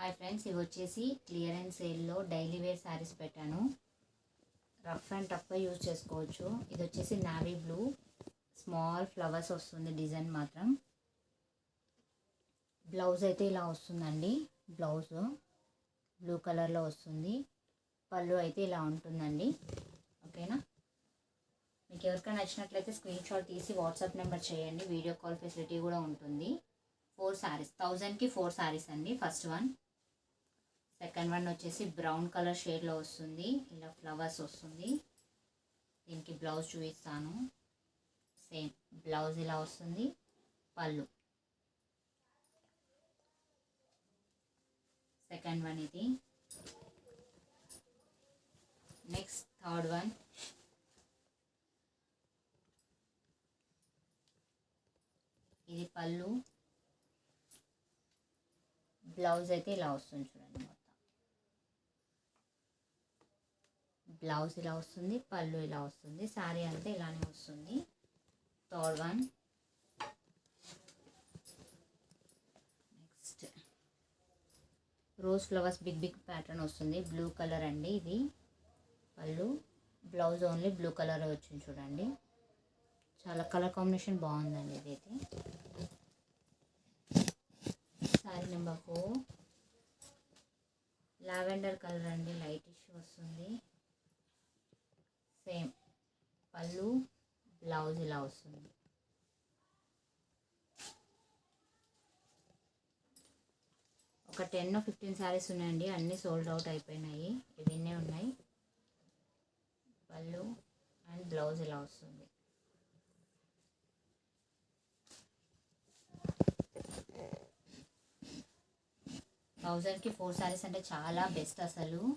Hi friends ఇవి వచ్చేసి clearance సేల్లో డైలీ వేర్ శారీస్ పెట్టాను. రఫ్ అండ్ టఫ్గా యూజ్ చేసుకోవచ్చు. ఇది వచ్చేసి నావీ బ్లూ. స్మాల్ ఫ్లవర్స్ వస్తుంది డిజైన్ మాత్రం. బ్లౌజ్ అయితే ఇలా వస్తుందండి బ్లౌజ్. బ్లూ కలర్లో వస్తుంది. పళ్ళు అయితే ఇలా ఉంటుందండి. ఓకేనా? మీకు ఎవరికైనా నచ్చినట్లయితే స్క్రీన్ షాట్ తీసి వాట్సాప్ నెంబర్ చేయండి. వీడియో కాల్ ఫెసిలిటీ కూడా ఉంటుంది. ఫోర్ శారీస్ థౌజండ్కి ఫోర్ శారీస్ అండి ఫస్ట్ వన్. సెకండ్ వన్ వచ్చేసి బ్రౌన్ కలర్ షేడ్లో వస్తుంది. ఇలా ఫ్లవర్స్ వస్తుంది. దీనికి బ్లౌజ్ చూపిస్తాను. సేమ్ బ్లౌజ్ ఇలా వస్తుంది. పళ్ళు. సెకండ్ వన్ ఇది. Next third one. ఇది పళ్ళు. బ్లౌజ్ అయితే ఇలా వస్తుంది చూడండి బ్లౌజ్ ఇలా వస్తుంది పళ్ళు ఇలా వస్తుంది శారీ అంతా ఇలానే వస్తుంది. Third one next rose flowers big big pattern వస్తుంది. బ్లూ కలర్ అండి ఇది. పళ్ళు. బ్లౌజ్ ఓన్లీ బ్లూ కలర్ వచ్చింది చూడండి. చాలా కలర్ కాంబినేషన్ బాగుందండి ఇదైతే sari number four lavender colour అండి లైట్ ఇష్యూ వస్తుంది. సేమ్. పళ్ళు బ్లౌజ్ ఇలా వస్తుంది. ఒక టెన్ ఫిఫ్టీన్ శారీస్ ఉన్నాయండి. అన్నీ సోల్డ్ అవుట్ అయిపోయినాయి. ఇవన్నీ ఉన్నాయి. పళ్ళు అండ్ బ్లౌజ్ ఇలా వస్తుంది. థౌజండ్కి ఫోర్ శారీస్ అంటే చాలా బెస్ట్ అసలు.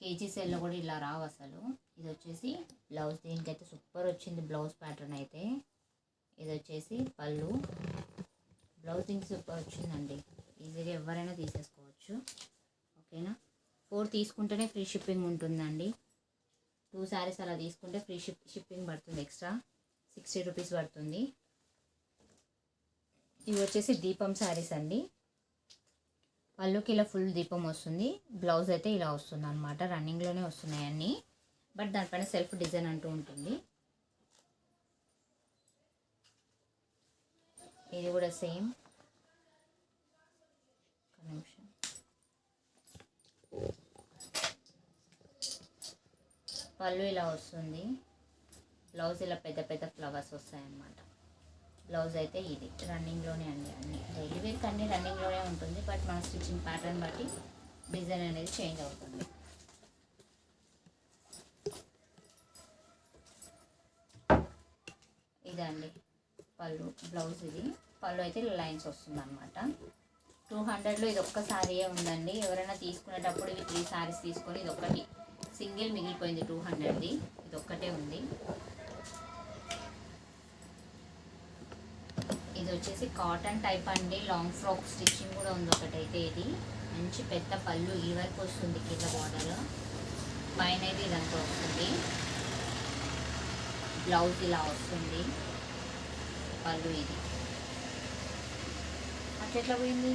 కేజీ సెల్లో కూడా ఇలా రావు అసలు. ఇది వచ్చేసి బ్లౌజ్ దీనికైతే సూపర్ వచ్చింది బ్లౌజ్ ప్యాటర్న్ అయితే. ఇది వచ్చేసి పళ్ళు. బ్లౌజ్ దీనికి సూపర్ వచ్చిందండి. ఈజీగా ఎవరైనా తీసేసుకోవచ్చు. ఓకేనా? ఫోర్ తీసుకుంటేనే ఫ్రీ షిప్పింగ్ ఉంటుందండి. టూ శారీస్ అలా తీసుకుంటే ఫ్రీ షిప్ షిప్పింగ్ పడుతుంది ఎక్స్ట్రా. సిక్స్టీ రూపీస్ పడుతుంది. ఇవి వచ్చేసి దీపం శారీస్ అండి. పళ్ళుకి ఇలా ఫుల్ దీపం వస్తుంది. బ్లౌజ్ అయితే ఇలా వస్తుంది అనమాట రన్నింగ్లోనే వస్తున్నాయి అన్నీ. బట్ దానిపైన సెల్ఫ్ డిజైన్ అంటూ ఉంటుంది. ఇది కూడా సేమ్. నిమిషం. పళ్ళు ఇలా వస్తుంది. బ్లౌజ్ ఇలా పెద్ద పెద్ద ఫ్లవర్స్ వస్తాయన్నమాట. బ్లౌజ్ అయితే ఇది. రన్నింగ్లోనే అండి అన్ని. డైలీ వేర్కి అన్ని రన్నింగ్లోనే ఉంటుంది బట్ మన స్టిచ్చింగ్ ప్యాటర్న్ బట్టి డిజైన్ అనేది చేంజ్ అవుతుంది. ఇదండి పళ్ళు బ్లౌజ్ ఇది. పళ్ళు అయితే లైన్స్ వస్తుంది అనమాట టూ హండ్రెడ్లో ఇది ఒక్క సారీ ఉందండి. ఎవరైనా తీసుకునేటప్పుడు ఇవి త్రీ సారీస్ తీసుకొని ఇది ఒక్కటి సింగిల్ మిగిలిపోయింది టూ హండ్రెడ్ది. ఇది ఒక్కటే ఉంది. ఇది వచ్చేసి కాటన్ టైప్ అండి. లాంగ్ ఫ్రాక్ స్టిచ్చింగ్ కూడా ఉంది ఒకటైతే ఇది. మంచి పెద్ద పళ్ళు ఈ వరకు వస్తుంది కింద బార్డర్ పైన అయితే ఇదంతా వస్తుంది. బ్లౌజ్ ఇలా వస్తుంది. పళ్ళు ఇది. అట్లా ఎట్లా పోయింది?